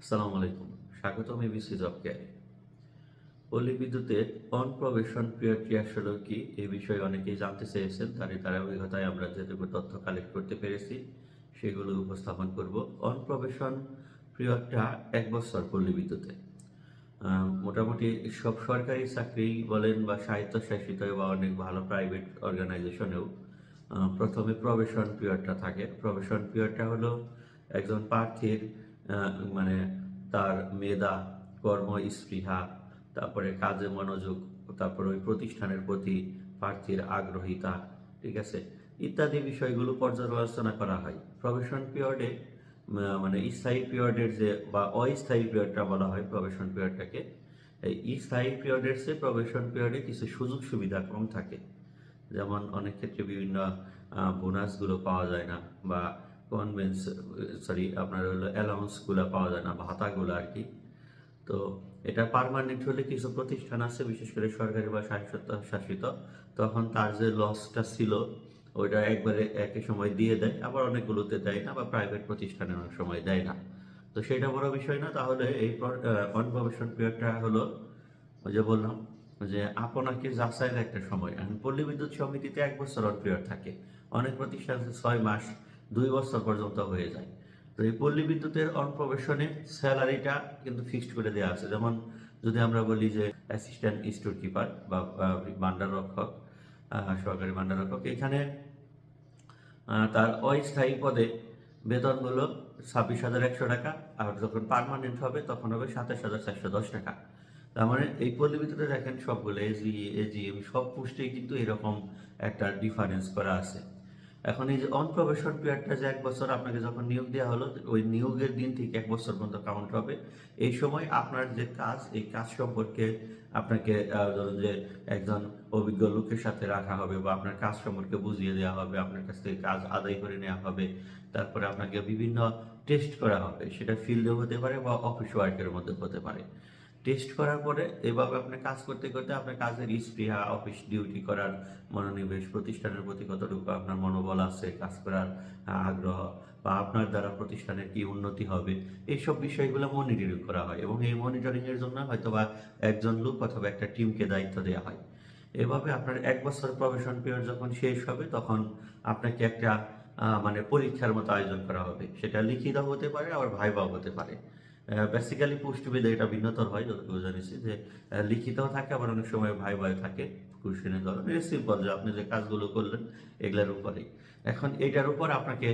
আসসালামু আলাইকুম। স্বাগতম এবিসি জব কেয়ারে পল্লী বিদ্যুতের অন প্রবেশন পিরিয়ডটি আসলে কি? এই বিষয়ে অনেকেই জানতে চেয়েছেন তারই ধারাবাহিকতায় আমরা যেটুকু তথ্য কালেক্ট করতে পেরেছি, সেগুলো উপস্থাপন করব। অন প্রবেশন পিরিয়ডটা এক বছর পল্লী বিদ্যুতে। মোটামুটি সব সরকারি চাকরি বলেন বা স্বায়ত্তশাসিত বা অনেক ভালো প্রাইভেট অর্গানাইজেশনেও প্রথমে প্রবেশন পিরিয়ডটা থাকে। প্রবেশন পিরিয়ডটা হলো একজন প্রার্থীর মানে তার মেধা, কর্ম, স্পৃহা, তারপরে কাজে মনোযোগ, তারপরে ওই প্রতিষ্ঠানের প্রতি প্রার্থীর আগ্রহিতা, ঠিক আছে? ইত্যাদি বিষয়গুলো পর্যালোচনা করা হয়। প্রবেশন পিরিয়ডে মানে স্থায়ী পিরিয়ডের যে বা অস্থায়ী পিরিয়ডটা বলা হয় প্রবেশন পিরিয়ডটাকে, এই স্থায়ী পিরিয়ডের চেয়ে প্রবেশন পিরিয়ডে কিছু সুযোগ সুবিধা কম থাকে। যেমন অনেক ক্ষেত্রে বিভিন্ন বোনাসগুলো পাওয়া যায় না বা কনভেন্স সরি আপনার হলো অ্যালাউন্সগুলো পাওয়া যায় না ভাতাগুলো আর কি তো এটা পার্মানেন্ট হলে কিছু প্রতিষ্ঠান আছে, বিশেষ করে সরকারি বা শাসিত শাসিত তখন তার যে লসটা ছিল, ওইটা একবারে একই সময় দিয়ে দেয়, আবার অনেকগুলোতে দেয় না, বা প্রাইভেট প্রতিষ্ঠানে অনেক সময় দেয় না। তো সেটা বড় বিষয় না, তাহলে এই কনভার্সেশন পিরিয়ডটা হলো, ওই যে বললাম, যে আপনাকে যাচাইয়ের একটা সময়। পল্লী বিদ্যুৎ সমিতিতে এক বছর অন পিরিয়ড থাকে। অনেক প্রতিষ্ঠান ছয় মাস দুই বছর পর্যন্ত হয়ে যায়। তো এই পল্লী বিদ্যুতের অনপ্রবেশনে স্যালারিটা কিন্তু ফিক্সড করে দেওয়া আছে। যেমন যদি আমরা বলি যে অ্যাসিস্ট্যান্ট স্টোর কিপার বা আহ, ভাণ্ডার রক্ষক সরকারি ভাণ্ডার রক্ষক এখানে তার অস্থায়ী পদে বেতন হলো ছাব্বিশ হাজার একশো টাকা আর যখন পার্মানেন্ট হবে তখন হবে সাতাশ হাজার চারশো দশ টাকা। তার মানে এই পল্লী বিদ্যুতে দেখেন সবগুলো এজি এজিএম সব পোস্টেই কিন্তু এরকম একটা ডিফারেন্স করা আছে। এখন এই যে অন প্রবেশন পিরিয়ডটা যে এক বছর আপনাকে যখন নিয়োগ দেওয়া হলো, ওই নিয়োগের দিন থেকে এক বছর পর্যন্ত কাউন্ট হবে। এই সময় আপনার যে কাজ, এই কাজ সম্পর্কে আপনাকে ধরুন যে একজন অভিজ্ঞ লোকের সাথে রাখা হবে বা আপনার কাজ সম্পর্কে বুঝিয়ে দেওয়া হবে, আপনার কাছ থেকে কাজ আদায় করে নেওয়া হবে, তারপরে আপনাকে বিভিন্ন টেস্ট করা হবে। সেটা ফিল্ডেও হতে পারে বা অফিস ওয়ার্কের মধ্যে হতে পারে। টেস্ট করার পরে এভাবে আপনি কাজ করতে করতে আপনার কাজের স্পৃহা, অফিস ডিউটি করার মনোনিবেশ, প্রতিষ্ঠানের প্রতি কতটুকু আপনার মনোবল আছে, কাজ করার আগ্রহ বা আপনার দ্বারা প্রতিষ্ঠানের কি উন্নতি হবে এইসব বিষয়গুলো মনিটরিং করা হয় এবং এই মনিটরিং এর জন্য হয়তো বা একজন লোক অথবা একটা টিমকে দায়িত্ব দেওয়া হয়। এভাবে আপনার এক বছর প্রবেশন পিরিয়ড যখন শেষ হবে, তখন আপনাকে একটা মানে পরীক্ষার মতো আয়োজন করা হবে। সেটা লিখিত হতে পারে, আবার ভাইভাও হতে পারে। বেসিক্যালি পুষ্টিবিদে এটা ভিন্নতর হয় যতটুকু জানিছি যে আহ, লিখিতও থাকে আবার অনেক সময় ভাই ভাই থাকে কোশ্চেনের ধরনের সিম্পল যে আপনি যে কাজগুলো করলেন এগুলোর উপরেই। এখন এটার উপর আপনাকে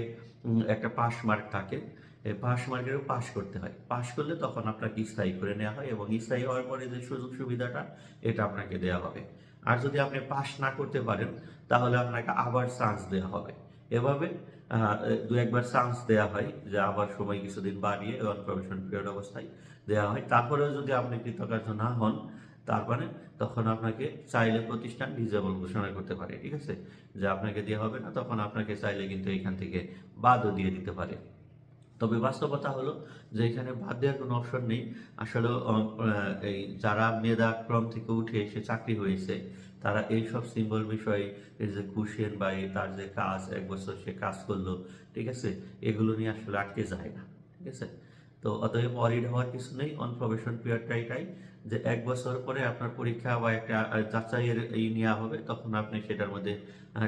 একটা পাস মার্ক থাকে এই পাস মার্কেরও পাস করতে হয়। পাস করলে তখন আপনাকে স্থায়ী করে নেওয়া হয় এবং স্থায়ী হওয়ার পরে যে সুযোগ সুবিধাটা এটা আপনাকে দেওয়া হবে। আর যদি আপনি পাস না করতে পারেন তাহলে আপনাকে আবার চান্স দেওয়া হবে। এভাবে দু একবার চান্স দেওয়া হয় যে আবার সময় কিছুদিন বাড়িয়ে প্রবেশন পিরিয়ড অবস্থায় দেওয়া হয়। তারপরেও যদি আপনি কৃতকার্য না হন, তার মানে তখন আপনাকে চাইলে প্রতিষ্ঠান ডিজেবল ঘোষণা করতে পারে, ঠিক আছে? যে আপনাকে দেওয়া হবে না, তখন আপনাকে চাইলে কিন্তু এখান থেকে বাদও দিয়ে দিতে পারে। তবে বাস্তবতা হলো যে এখানে বাদ দেওয়ার কোনো অপশন নেই। আসলে এই যারা মেধা ক্রম থেকে উঠে এসে চাকরি হয়েছে, তারা এই সব সিম্বল বিষয়ে এই যে কুশিয়ান বা তার যে কাজ, এক বছর সে কাজ করল, ঠিক আছে? এগুলো নিয়ে আসলে আটকে যায় না, ঠিক আছে? তো অতএব অরিড হওয়ার কিছু নেই অন প্রবেশন পিরিয়ডটা এটাই যে এক বছর পরে আপনার পরীক্ষা বা একটা যাচাইয়ের এই নেওয়া হবে, তখন আপনি সেটার মধ্যে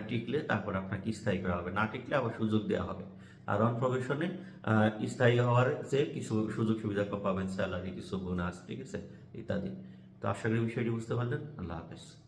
টিকলে তারপর আপনাকে স্থায়ী করা হবে। না টিকলে আবার সুযোগ দেওয়া হবে। আর অন প্রবেশনে স্থায়ী হওয়ার যে কিছু সুযোগ সুবিধা পাবেন স্যালারি কিছু বোনাস ঠিক আছে? ইত্যাদি। তো আশা করি বিষয়টি বুঝতে পারলেন। আল্লাহ হাফেজ।